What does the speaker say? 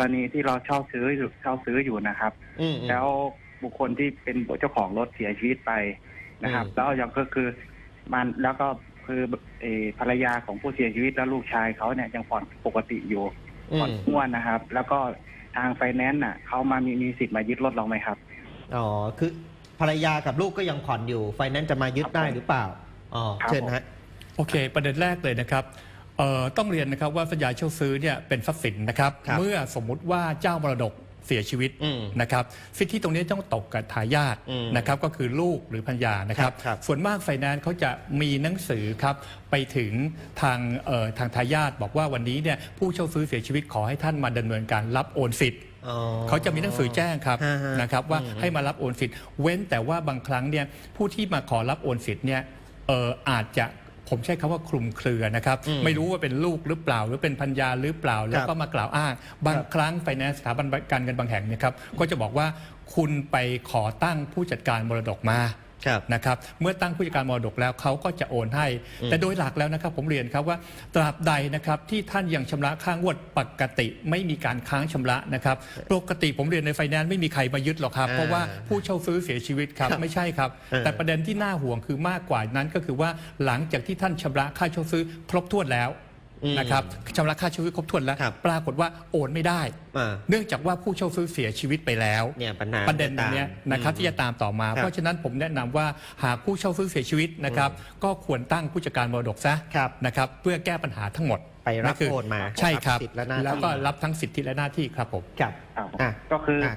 รณีที่เราเช่าซื้ออยู่เช่าซื้ออยู่นะครับอืมอืม แล้วบุคคลที่เป็นเจ้าของรถเสียชีวิตไปนะครับ อืม แล้วอย่างก็คือมันแล้วก็คือเออภรรยาของผู้เสียชีวิตและลูกชายเขาเนี่ยยังผ่อนปกติอยู่อืผ่อนมม้วนนะครับ แล้วก็ทางไฟแนนซ์น่ะเขามามีมีสิทธิ์มายึดรถเราไหมครับ อ๋อคือภรรยากับลูกก็ยังผ่อนอยู่ ไฟแนนซ์จะมายึดได้หรือเปล่าอ๋อครับ เชิญฮะ โอเค ประเด็นแรกเลยนะครับ เอ่อต้องเรียนนะครับว่าสัญญาเช่าซื้อเนี่ยเป็นทรัพย์สินนะครับครับเมื่อสมมุติว่าเจ้ามรดกเสียชีวิตอืมนะครับสิทธิตรงนี้ต้องตกกับทายาทอืมนะครับก็คือลูกหรือพัญญานะครับครับครับส่วนมากไฟแนนซ์เขาจะมีหนังสือครับไปถึงทางเอ่อทางทายาทบอกว่าวันนี้เนี่ยผู้เช่าซื้อเสียชีวิตขอให้ท่านมาดำเนินการรับโอนสิทธิ์ อ๋อ เขาจะมีหนังสือแจ้งครับฮะฮะนะครับว่าอืมให้มารับโอนสิทธิ์ เว้นแต่ว่าบางครั้งเนี่ยผู้ที่มาขอรับโอนสิทธิ์เนี่ยเอออาจจะ ผมใช้คำว่าคลุมเครือนะครับอืมไม่รู้ว่าเป็นลูกหรือเปล่า หรือเป็นพัญญาหรือเปล่า แล้วก็มากล่าวอ้างบางครั้งไฟแนนซ์สถาบันการเงินบางแห่งเนะครับก็จะบอกว่าคุณไปขอตั้งผู้จัดการมรดกมา ครับนะครับเมื่อตั้งผู้จัดการมรดกแล้วเขาก็จะโอนให้อืมแต่โดยหลักแล้วนะครับ ผมเรียนครับว่าตราบใดนะครับที่ท่านยังชำระค่างวดปกติไม่มีการค้างชำระนะครับปกติผมเรียนในไฟแนนซ์ไม่มีใครมายึดหรอกครับอ่าเพราะว่าผู้เช่าซื้อเสียชีวิตครับครับไม่ใช่ครับเออแต่ประเด็นที่น่าห่วงคือมากกว่านั้นก็คือว่าหลังจากที่ท่านชำระค่าเช่าซื้อครบถ้วนแล้วอืม นะครับชำระค่าเช่าซื้อครบถ้วนแล้ว ครับปรากฏว่าโอนไม่ได้ อ่าเนื่องจากว่าผู้เช่าซื้อเสียชีวิตไปแล้วเนี่ยปัญหาประเด็นตรงเนี้ยนะครับที่จะตามต่อมา ครับเพราะฉะนั้นผมแนะนำว่าหากผู้เช่าซื้อเสียชีวิตนะครับก็ควรตั้งผู้จัดการมรดกซะครับนะครับเพื่อแก้ปัญหาทั้งหมดไปรับนั่นคืโอนมาใช่ครับรับสิทธิ์และหน้าที่ แล้วก็รับทั้งสิทธิและหน้าที่ครับผม ครับครับอะก็คืออะ